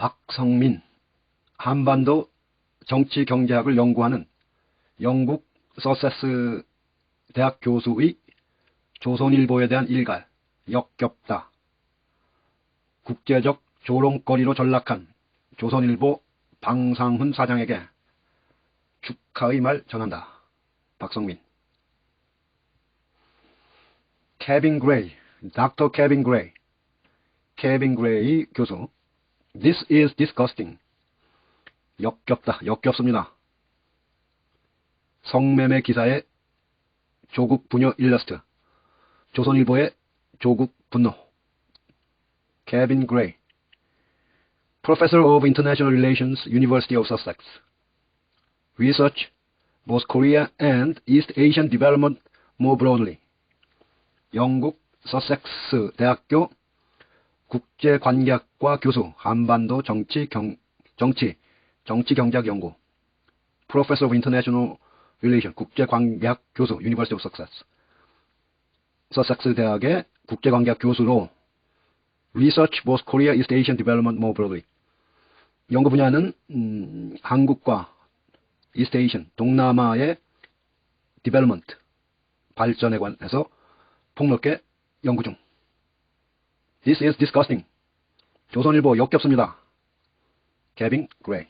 박성민 한반도 정치 경제학을 연구하는 영국 서세스 대학 교수의 조선일보에 대한 일갈 역겹다. 국제적 조롱거리로 전락한 조선일보 방상훈 사장에게 축하의 말 전한다. 박성민 케빈 그레이, 닥터 케빈 그레이, 케빈 그레이 교수 This is disgusting. 역겹다, 역겹습니다. 성매매 기사의 조국 부녀 일러스트, 조선일보의 조국 분노, 케빈 그레이, Professor of International Relations, University of Sussex, Research, both Korea and East Asian Development more broadly, 영국 서섹스 대학교 국제관계학과 교수, 한반도 정치 경, 정치, 정치 경제학 연구, Professor of International Relation, 국제관계학 교수, University of Sussex, 서섹스 대학의 국제관계학 교수로 Research both Korea East Asian Development more broadly. 연구 분야는 음, 한국과 East Asian, 동남아의 development, 발전에 관해서 폭넓게 연구 중. This is disgusting. 조선일보 역겹습니다. 케빈 그레이